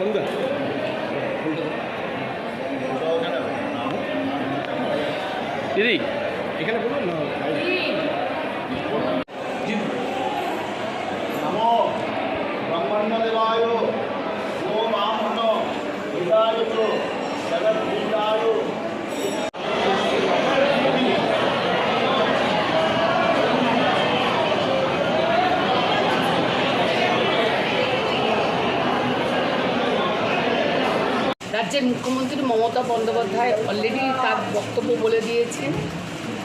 সরুদা দিদি এখানে বলুন না। রাজ্যের মুখ্যমন্ত্রী মমতা বন্দ্যোপাধ্যায় অলরেডি তার বক্তব্য বলে দিয়েছেন।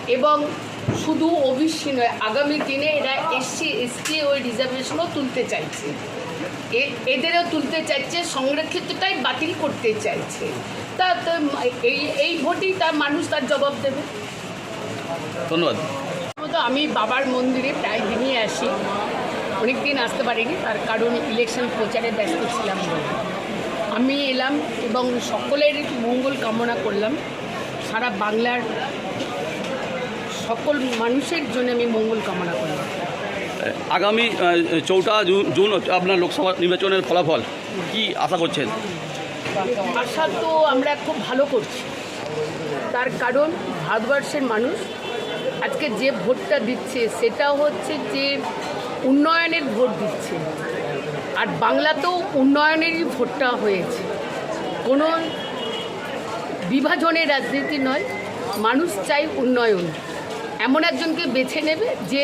এবং শুধু ওবিসি নয় আগামী দিনে এরা এসসি এসটি ওই রিজার্ভেশনও তুলতে চাইছে। এ- এদেরও তুলতে চাইছে সংরক্ষিতটাই বাতিল করতে চাইছে। তা তো এই এই ভোটেই তার মানুষ তার জবাব দেবে। ধন্যবাদ। আমি বাবার মন্দিরে প্রায় দিনই আসি। অনেক দিন আসতে পারিনি তার কারণ ইলেকশন প্রচারে ব্যস্ত ছিলাম বলে। আমি এলাম এবং সকলের মঙ্গল কামনা করলাম। সারা বাংলার সকল মানুষের জন্য আমি মঙ্গল কামনা করলাম। আগামী চৌঠা জুন জুন আপনার লোকসভা নির্বাচনের ফলাফল। কি আশা করছেন? আশা তো আমরা খুব ভালো করছি। তার কারণ ভারতবর্ষের মানুষ আজকে যে ভোটটা দিচ্ছে সেটা হচ্ছে যে উন্নয়নের ভোট দিচ্ছে। আর বাংলাতেও উন্নয়নেরই ভোটটা হয়েছে। কোনো বিভাজনের রাজনীতি নয় মানুষ চাই উন্নয়ন। এমন একজনকে বেছে নেবে যে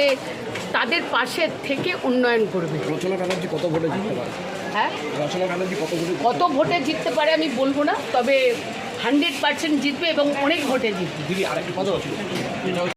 তাদের পাশে থেকে উন্নয়ন করবে। রচনা ব্যানার্জি কত ভোটে জিততে পারে? হ্যাঁ? রচনা ব্যানার্জি কত ভোটে কত ভোটে জিততে পারে আমি বলব না তবে হান্ড্রেড পার্সেন্ট জিতবে এবং অনেক ভোটে জিতবে। দিদি আরেকটা কথা